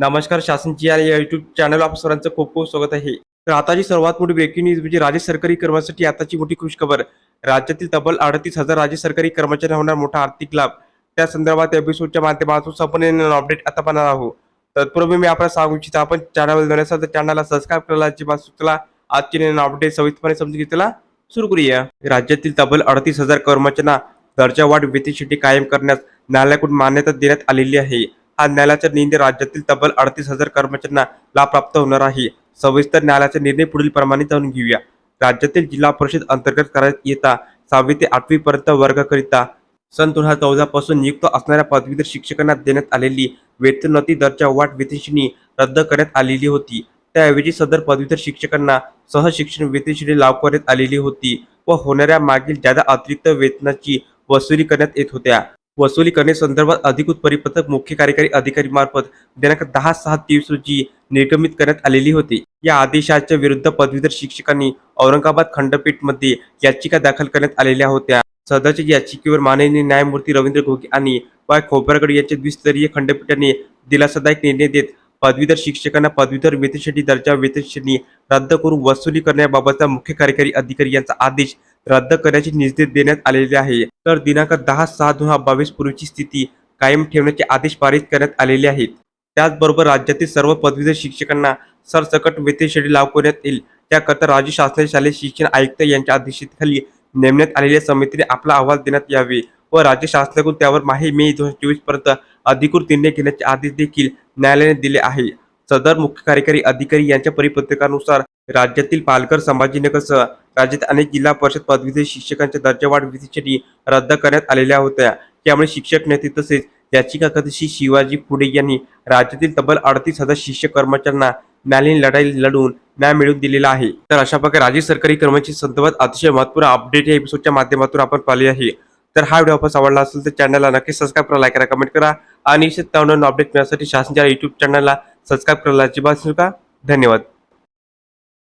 नमस्कार शासनची या YouTube channel आप सर्वांचं खूप खूप स्वागत आहे. तर आताची सर्वात मोठी ब्रेकिंग न्यूज म्हणजे राज्य सरकारी कर्मचाऱ्यांसाठी आताची मोठी खुशखबर राज्यातील तब्बल अडतीस हजार राज्य सरकारी कर्मचाऱ्यांना होणार मोठा आर्थिक लाभ. त्या संदर्भात एपिसोडच्या माध्यमातून संपूर्ण अपडेट आता पाहणार आहोत. तत्पूर्वी मी आपल्याला सांगू इच्छितो आपण चॅनल नवीन असाल तर चॅनलला सबस्क्राईब करायला अजिबात सुचला आजची नवीन अपडेट सविस्तरपणे समजून घेतला सुरू करूया. राज्यातील तब्बल अडतीस हजार कर्मचाऱ्यांना दर्जा वाढ वेतनशिटी कायम करण्यास न्यायालयाकडून मान्यता देण्यात आलेली आहे. हा न्यायालयाचा निर्णय राज्यातील तब्बल अडतीस हजार कर्मचाऱ्यांना लाभ प्राप्त होणार आहे. सविस्तर न्यायालयाचा निर्णय पुढील प्रमाणे जाणून घेऊया. राज्यातील जिल्हा परिषद अंतर्गत करण्यात येता सहावी ते आठवी पर्यंत वर्गाकरिता सन दोन हजार चौदा पासून नियुक्त असणाऱ्या पदवीधर शिक्षकांना देण्यात आलेली वेतनोन्नती दरच्या वाढ वेतनश्रेणी रद्द करण्यात आलेली होती. त्याऐवजी सदर पदवीधर शिक्षकांना सहशिक्षण वेतनश्रेणी लागू करण्यात आलेली होती व होणाऱ्या मागील ज्यादा अतिरिक्त वेतनाची वसुली करण्यात येत होत्या. वसुली करण्यासंदर्भात अधिकृत परिपत्रक मुख्य कार्यकारी अधिकारी मार्फत दिनांक दहा सहा तेवीस रोजी निर्गमित करण्यात आलेली होती. या आदेशाच्या विरुद्ध पदवीधर शिक्षकांनी औरंगाबाद खंडपीठमध्ये याचिका दाखल करण्यात आलेल्या होत्या. सदरच्या याचिकेवर माननीय न्यायमूर्ती रवींद्र घोगे आणि वाय खोबरगड यांच्या द्विस्तरीय खंडपीठाने दिलासादायक निर्णय देत पदवीधर शिक्षकांना पदवीधर वेतनश्रेणी दर्जा वेतनश्रेणी रद्द करून वसुली करण्याबाबतचा मुख्य कार्यकारी अधिकारी यांचा आदेश रद्द करण्याचे निर्देश देण्यात आलेले आहे. तर दिनांक दहा सहा दोन हजार बावीस पूर्वीची स्थिती कायम ठेवण्याचे आदेश पारित करण्यात आलेले आहेत. त्याचबरोबर राज्यातील सर्व पदवीधर शिक्षकांना सरसकट वेतनश्रेणी लागू करण्यात येईल. त्याकरता राज्य शासनाचे शालेय शिक्षण आयुक्त यांच्या अध्यक्षतेखाली नेमण्यात आलेल्या समितीने आपला अहवाल देण्यात यावे व राज्य शासनाकडून त्यावर माही मे दोन हजार चोवीसपर्यंत अधिकृत निर्णय घेण्याचे आदेश देखील न्यायालयाने दिले आहे. सदर मुख्य कार्यकारी अधिकारी यांच्या परिपत्रकानुसार राज्यातील पालघर संभाजीनगरसह राज्यात अनेक जिल्हा परिषद पदवीधर शिक्षकांच्या दर्जावाढ विधीसाठी रद्द करण्यात आलेल्या होत्या. त्यामुळे शिक्षक नेते तसेच याचिकाकर्ते शिवाजी फुडे यांनी राज्यातील तब्बल अडतीस हजार शिक्षक कर्मचाऱ्यांना न्यायालयीन लढाई लढून न्याय मिळवून दिलेला आहे. तर अशा प्रकारे राज्य सरकारी कर्मचारी संदर्भात अतिशय महत्त्वपूर्ण अपडेट या एपिसोडच्या माध्यमातून आपण पाहिले आहे. तर हा व्हिडिओ आपण आवडला असेल तर चॅनलला नक्की सबस्क्राईब करा लाईक करा कमेंट करा आणि निश्चित नवनवीन अपडेट मिळण्यासाठी शासनाच्या युट्यूब चॅनलला सबस्क्राईब करायला अजिबात नका. धन्यवाद.